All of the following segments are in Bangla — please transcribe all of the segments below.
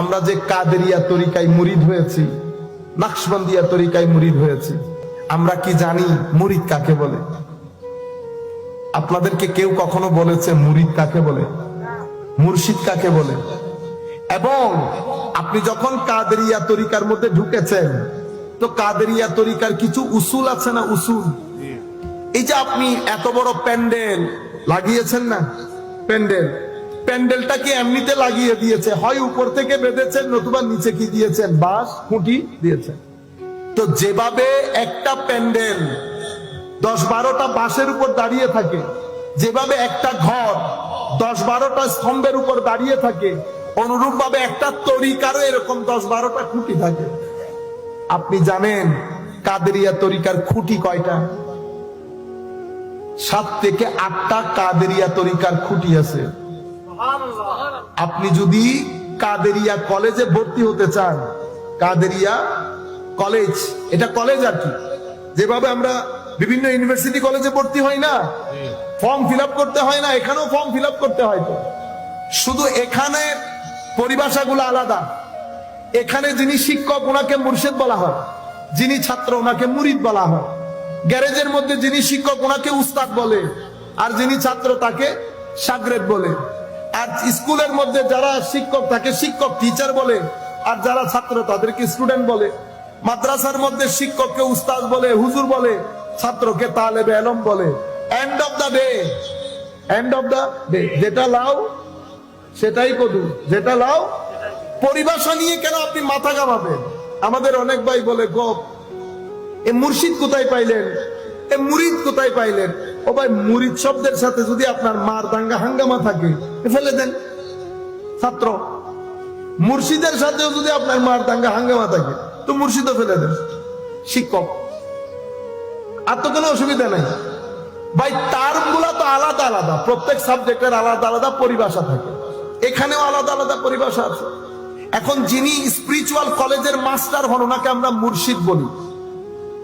আমরা যে কাদেরিয়া তরিকায় মুরিদ হয়েছি, নাকশবন্দিয়া তরিকায় মুরিদ হয়েছি, আমরা কি জানি মুরিদ কাকে বলে? আপনাদেরকে কেউ কখনো বলেছে মুরিদ কাকে বলে? মুর্শিদ কাকে বলে? এবং আপনি যখন কাদেরিয়া তরিকার মধ্যে ঢুকেছেন, তো কাদেরিয়া তরিকার কিছু উসুল আছে না উসুল? এই যে আপনি এত বড় প্যান্ডেল লাগিয়েছেন না? প্যান্ডেল। প্যান্ডেলটা কি এমনিতে লাগিয়ে দিয়েছে? হয় উপর থেকে বেঁধেছেন নতুবা নিচে কি দিয়েছেন? বাঁশ, খুঁটি দিয়েছেন। তো যেভাবে একটা প্যান্ডেল দশ বারোটা বাঁশের উপর দাঁড়িয়ে থাকে, যেভাবে একটা ঘর দশ বারোটা স্তম্ভের উপর দাঁড়িয়ে থাকে অনুরূপ ভাবে একটা তরিকারও এরকম দশ বারোটা খুঁটি থাকে। আপনি জানেন কাদেরিয়া তরিকার খুঁটি কয়টা? সাত থেকে আটটা কাদেরিয়া তরিকার খুঁটি আছে। আপনি যদি কাদেরিয়া কলেজে ভর্তি হতে চান, কাদেরিয়া কলেজ, এটা কলেজ আর কি। যেভাবে আমরা বিভিন্ন ইউনিভার্সিটি কলেজে ভর্তি হই না, ফর্ম ফিল করতে হয় না, এখানেও ফর্ম ফিল করতে হয় তো। শুধু এখানে পরিভাষাগুলো আলাদা। এখানে যিনি শিক্ষক, ওনাকে মুর্শেদ বলা হয়। যিনি ছাত্র, ওনাকে মুরিদ বলা হয়। গ্যারেজের মধ্যে যিনি শিক্ষক, ওনাকে উস্তাদ বলে। আর যিনি ছাত্র, তাকে সাগরেদ বলে। আর স্কুলের মধ্যে যারা শিক্ষক তাকে শিক্ষক টিচার বলে, আর যারা ছাত্র তাদেরকে স্টুডেন্ট বলে। মাদ্রাসার মধ্যে শিক্ষককে উস্তাদ বলে, হুজুর বলে, ছাত্রকে তালেবে এলম বলে। End of the day end of the day যেটা লাও, সেটাই কদু। যেটা লাও, পরিভাষা নিয়ে কেন আপনি মাথা কামাবেন আমাদের অনেক ভাই বলে, গপ, এ মুর্শিদ কোথায় পাইলেন? এ মুরিদ কোথায় পাইলেন? ও ভাই, মুরিদ শব্দের সাথে যদি আপনার মার দাঙ্গা হাঙ্গামা থাকে ফেলে দেন। ছাত্র, মুর্শিদের সাথেও যদি আপনার মার দাঙ্গা হাঙ্গামা থাকে, তো মুর্শিদও ফেলে দেন। শিক্ষক, আর তো কোনো অসুবিধা নাই। ভাই টার্মগুলা তো আলাদা আলাদা, প্রত্যেক সাবজেক্টের আলাদা আলাদা পরিভাষা থাকে। এখানেও আলাদা আলাদা পরিভাষা আছে। এখন যিনি স্পিরিচুয়াল কলেজের মাস্টার হন, ওনাকে আমরা মুর্শিদ বলি।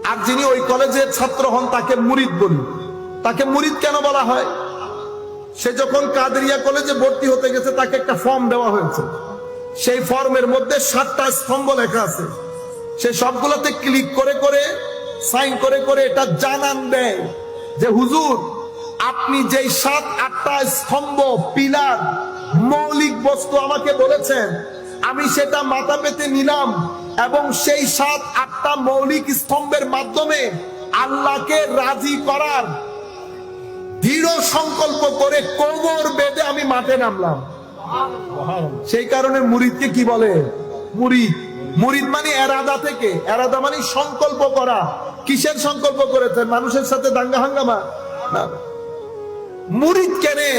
আর যিনি ওই কলেজের ছাত্র হন, তাকে মুরিদ বলি। তাকে মুরিদ কেন বলা হয়? সে যখন কাদেরিয়া কলেজে ভর্তি হতে গেছে, তাকে একটা ফর্ম দেওয়া হয়েছে। সেই ফর্মের মধ্যে সাতটা স্তম্ভ লেখা আছে। সে সবগুলোতে ক্লিক করে করে সাইন করে করে এটা জানান দেয় যে, হুজুর, আপনি যেই সাত, আটটা স্তম্ভ, পিলার, মৌলিক বস্তু আমাকে বলেছেন, আমি সেটা মাথা পেতে নিলাম এবং সেই সাত, আটটা মৌলিক স্তম্ভের মাধ্যমে আল্লাহকে রাজি করার দৃঢ় সংকল্প করে কোমর বেঁধে আমি মাঠে নামলাম। সেই কারণে মুরিদকে কি বলে? মুরিদ। মুরিদ মানে এরাদা থেকে। এরাদা মানে সংকল্প করা। কিসের সংকল্প করেছেন? মানুষের সাথে দাঙ্গা হাঙ্গামা? মুরিদ কেনে?